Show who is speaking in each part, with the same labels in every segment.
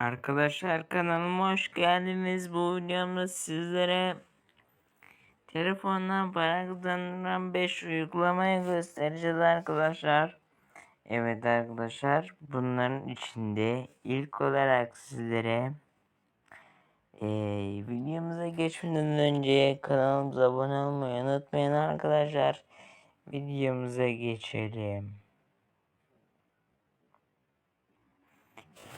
Speaker 1: Arkadaşlar kanalıma hoş geldiniz. Bu videomda sizlere telefondan para kazandıran 5 uygulamayı göstereceğiz arkadaşlar. Evet arkadaşlar bunların içinde ilk olarak sizlere eee videomuza geçmeden önce kanalımıza abone olmayı unutmayın arkadaşlar. Videomuza geçelim.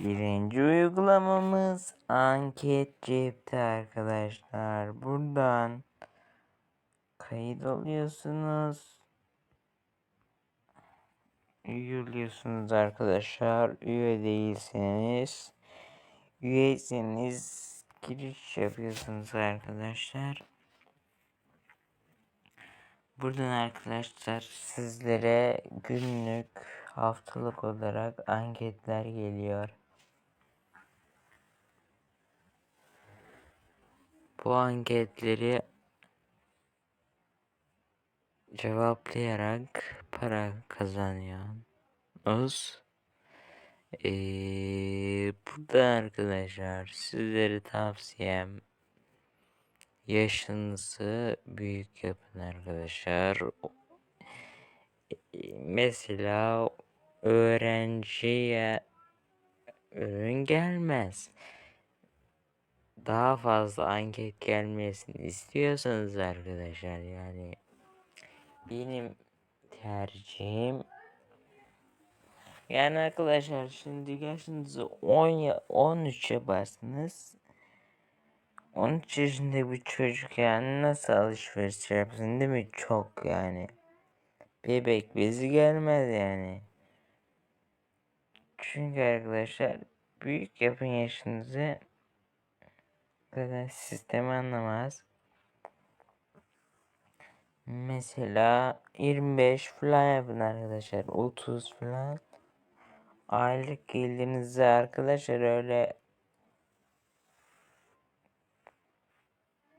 Speaker 1: Birinci uygulamamız anket cepte arkadaşlar. Buradan kayıt oluyorsunuz. Üye oluyorsunuz arkadaşlar. Üye değilseniz üyeyseniz giriş yapıyorsunuz arkadaşlar. Buradan arkadaşlar sizlere günlük haftalık olarak anketler geliyor. Bu anketleri cevaplayarak para kazanıyorsunuz. Ee, burada arkadaşlar sizlere tavsiyem yaşınızı büyük yapın arkadaşlar. Ee, Mesela öğrenciye ürün gelmez daha fazla anket gelmesini istiyorsanız arkadaşlar yani benim tercihim yani arkadaşlar şimdi yaşınızı 10 ya 13 yaparsınız 13 yaşında bir çocuk yani nasıl alışveriş yapsın değil mi? Çok yani bebek bezi gelmez yani. Çünkü arkadaşlar büyük yapın yaşınızı zaten sistemi anlamaz. Mesela 25 falan yapın arkadaşlar. 30 falan. Aylık gelirinizi arkadaşlar öyle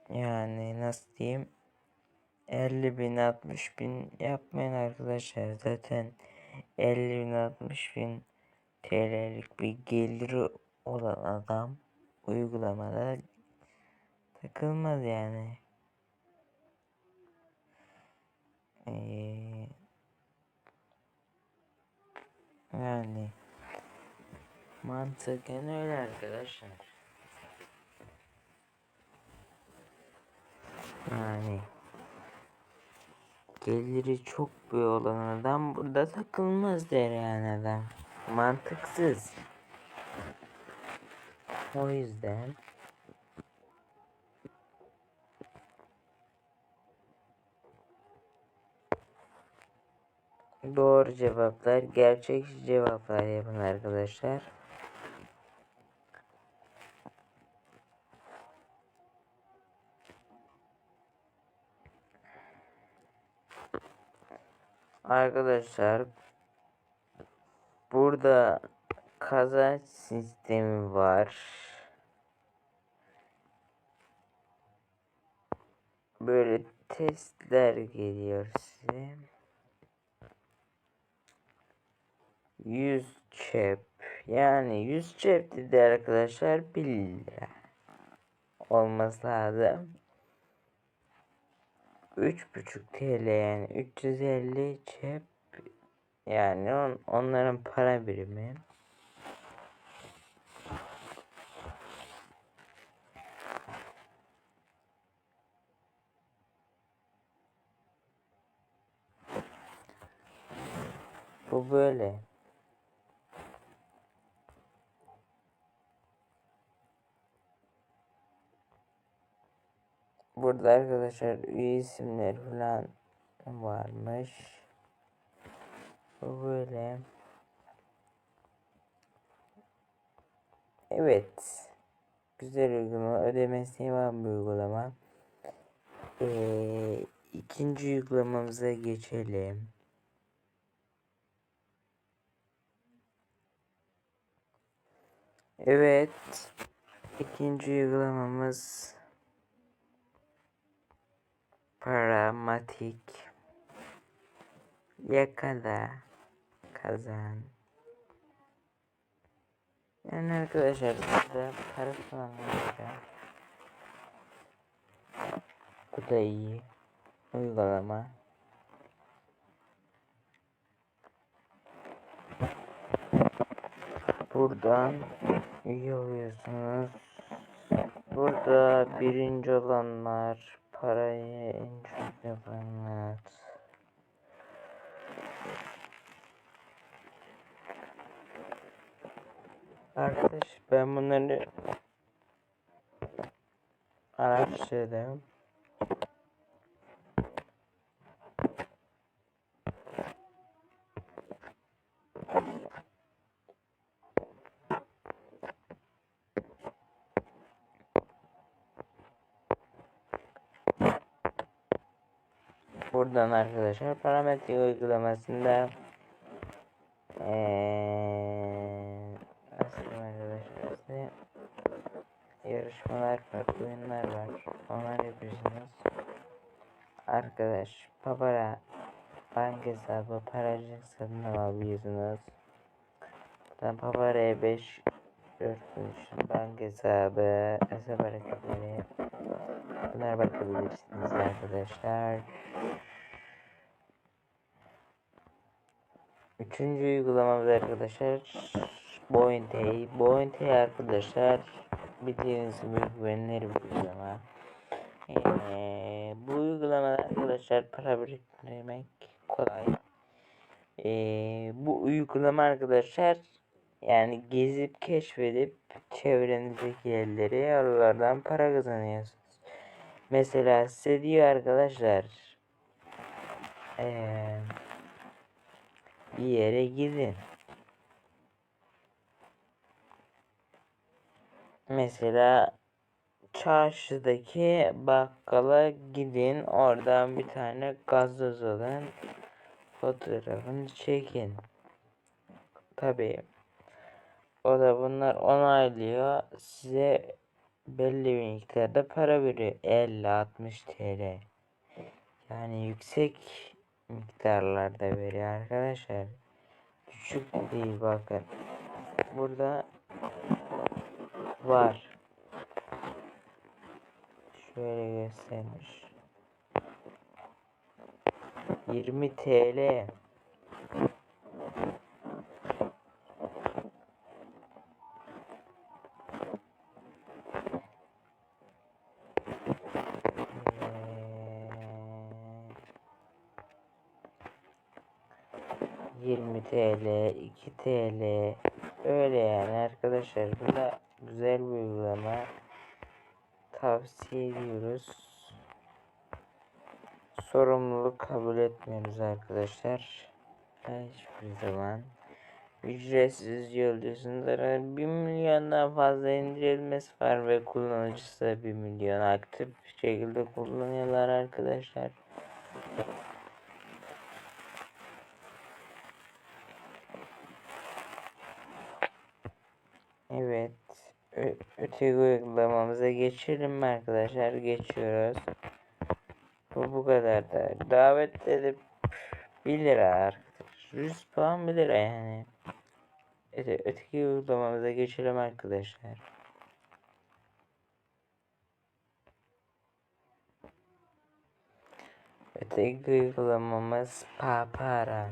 Speaker 1: yani nasıl diyeyim 50 bin 60 bin yapmayın arkadaşlar. Zaten 50 bin 60 bin TL'lik bir geliri olan adam uygulamada takılmaz yani. Ee, yani mantıken öyle arkadaşlar. Yani geliri çok büyük olan adam burada takılmaz der yani adam. Mantıksız. O yüzden doğru cevaplar, gerçekçi cevaplar yapın arkadaşlar. Arkadaşlar burada kazanç sistemi var. Böyle testler geliyor size. 100 çep yani 100 çep dedi arkadaşlar 1 lira olması lazım. 3,5 TL yani 350 çep yani on, onların para birimi. Bu böyle. Burada arkadaşlar üye isimler falan varmış. Bu böyle. Evet. Güzel uygulama. Ödemesi var bir uygulama. Ee, ikinci uygulamamıza geçelim. Evet. İkinci uygulamamız Paramatik Yakala Kazan Yani arkadaşlar size para falan vereceğim. Bu da iyi. Uygulama. Buradan üye oluyorsunuz. Burada birinci olanlar parayı en çok yapanlar. Arkadaş ben bunları araştırdım. Buradan arkadaşlar parametre uygulamasında ee, arkadaşlar yarışmalar var, oyunlar var. Onlar yapıyorsunuz. Arkadaş Papara bank hesabı paracık satın alabiliyorsunuz. Buradan Papara'ya 5 4 bank hesabı hesap hareketleri Bunlara bakabilirsiniz arkadaşlar. Üçüncü uygulamamız arkadaşlar Bointay. Bointay arkadaşlar bildiğiniz gibi güvenilir bir uygulama. Ee, bu uygulamada arkadaşlar para biriktirmek kolay. Ee, bu uygulama arkadaşlar yani gezip keşfedip çevrenizdeki yerleri oralardan para kazanıyorsunuz. Mesela size diyor arkadaşlar ee, bir yere gidin. Mesela çarşıdaki bakkala gidin oradan bir tane gazoz alın fotoğrafını çekin. Tabii o da bunlar onaylıyor size belli bir miktarda para veriyor. 50-60 TL. Yani yüksek miktarlarda veriyor arkadaşlar. Düşük değil bakın. Burada var. Şöyle göstermiş. 20 TL. 20 TL, 2 TL öyle yani arkadaşlar. Bu da güzel bir uygulama. Tavsiye ediyoruz. Sorumluluk kabul etmiyoruz arkadaşlar. Hiçbir zaman. Ücretsiz yolcusunuz. 1 milyondan fazla indirilmesi var ve kullanıcısı da 1 milyon aktif şekilde kullanıyorlar arkadaşlar. Evet. Ö öteki uygulamamıza geçelim arkadaşlar. Geçiyoruz. Bu bu kadar da. Davet edip 1 lira arkadaşlar. 100 puan 1 lira yani. Öte öteki uygulamamıza geçelim arkadaşlar. Öteki uygulamamız Papara.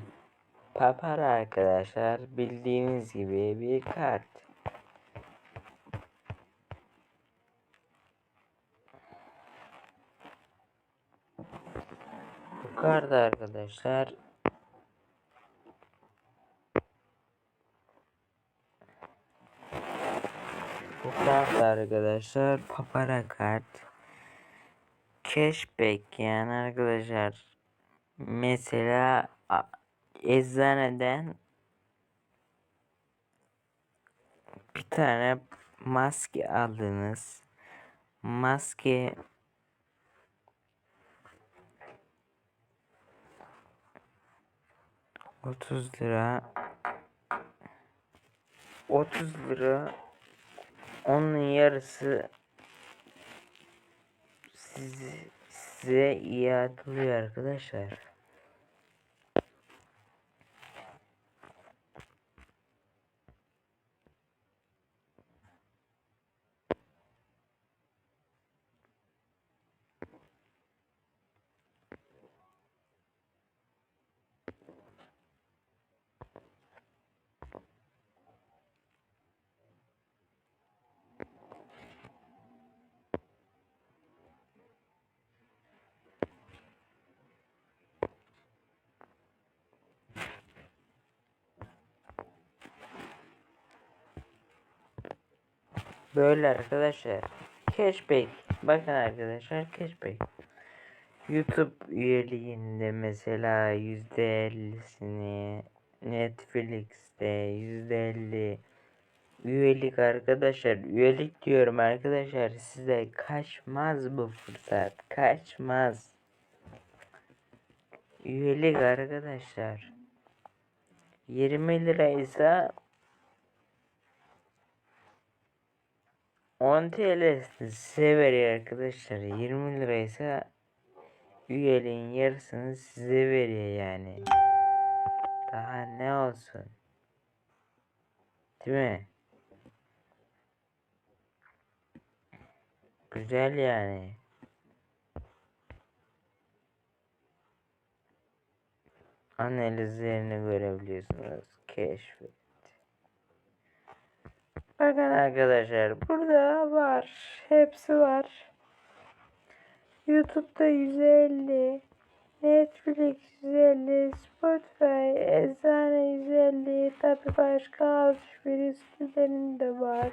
Speaker 1: Papara arkadaşlar bildiğiniz gibi bir kart. Yukarıda arkadaşlar. Yukarıda arkadaşlar. Papara kart. Cashback yani arkadaşlar. Mesela eczaneden bir tane maske aldınız. Maske 30 lira 30 lira onun yarısı size, size iade oluyor arkadaşlar. Böyle arkadaşlar. Cashback. Bakın arkadaşlar cashback. YouTube üyeliğinde mesela %50'sini Netflix'te %50 üyelik arkadaşlar üyelik diyorum arkadaşlar size kaçmaz bu fırsat kaçmaz üyelik arkadaşlar 20 liraysa 10 TL size veriyor arkadaşlar 20 liraysa üyeliğin yarısını size veriyor yani daha ne olsun değil mi? Güzel yani. Analizlerini görebiliyorsunuz. Keşfet. Bakın arkadaşlar burada var. Hepsi var. YouTube'da 150, Netflix 150, Spotify, Eczane 150, tabi başka alışveriş sitelerinde var.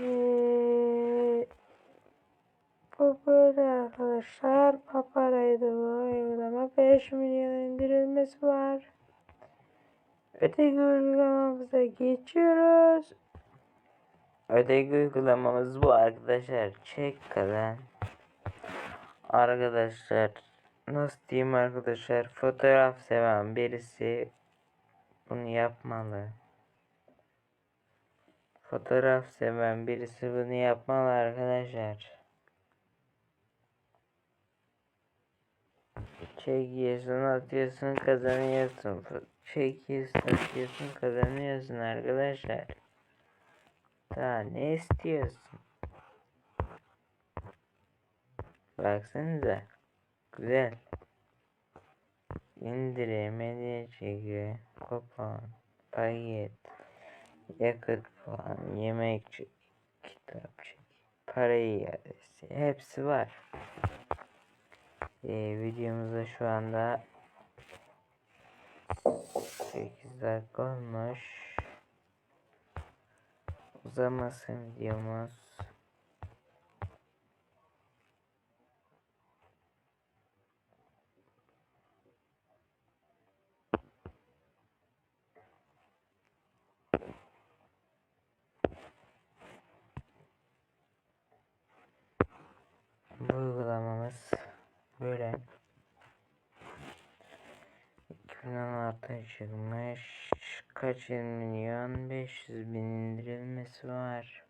Speaker 1: Ee, bu böyle arkadaşlar. Paparaydı bu uygulama. 5 milyon indirilmesi var. Öteki uygulamamıza geçiyoruz. Öteki uygulamamız bu arkadaşlar. Çek kazan. Arkadaşlar nasıl diyeyim arkadaşlar fotoğraf seven birisi bunu yapmalı. Fotoğraf seven birisi bunu yapmalı arkadaşlar. Çekiyorsun, atıyorsun, kazanıyorsun. Çekiyorsun, atıyorsun, kazanıyorsun arkadaşlar. Daha ne istiyorsun? Baksanıza. Güzel. İndirim, hediye çeki, kupon, paket, yakıt puan, yemek çeki, kitap çeki, para iadesi hepsi var. Ee, videomuzda şu anda 8 dakika olmuş. Uzamasın videomuz. Bu uygulamamız böyle 2016 çıkmış kaç milyon 500 bin indirilmesi var.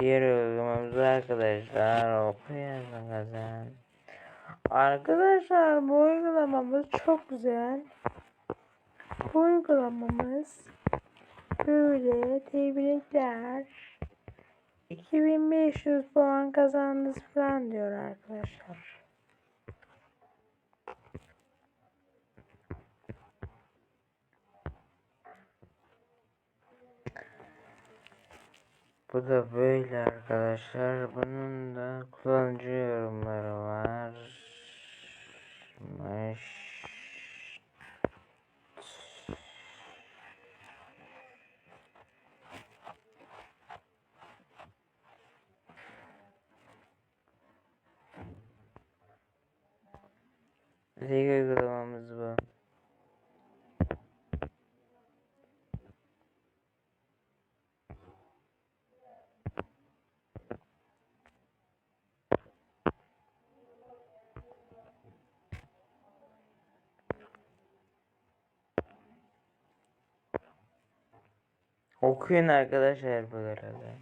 Speaker 1: Diğer uygulamamız arkadaşlar okuyalım kazan. Arkadaşlar bu uygulamamız çok güzel. Bu uygulamamız böyle tebrikler. 2500 puan kazandınız falan diyor arkadaşlar. Bu da böyle arkadaşlar. Bunun da kullanıcı yorumları var. Mış. Lig uygulamamız bu. Okuyun arkadaşlar bu arada.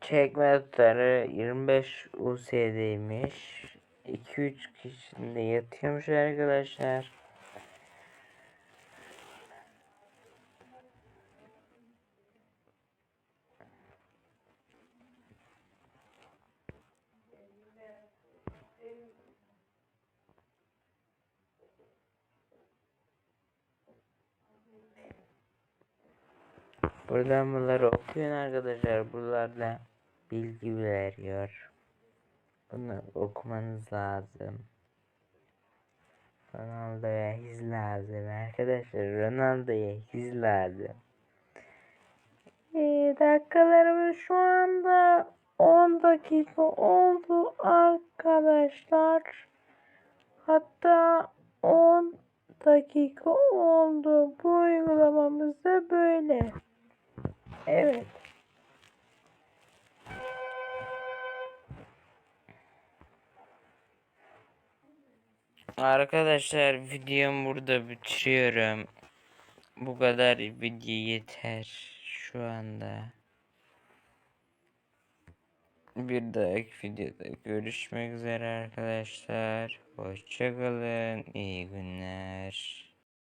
Speaker 1: Çekme tutarı 25 USD'ymiş. 2-3 kişinin de yatıyormuş arkadaşlar. Buradan bunları okuyun arkadaşlar. Buralarda bilgi veriyor. Bunu okumanız lazım. Ronaldo'ya hız lazım arkadaşlar. Ronaldo'ya hız lazım. Ee, dakikalarımız şu anda 10 dakika oldu arkadaşlar. Hatta 10 dakika oldu. Bu uygulamamız da böyle. Evet. Arkadaşlar videomu burada bitiriyorum. Bu kadar video yeter şu anda. Bir dahaki videoda görüşmek üzere arkadaşlar. Hoşçakalın. İyi günler.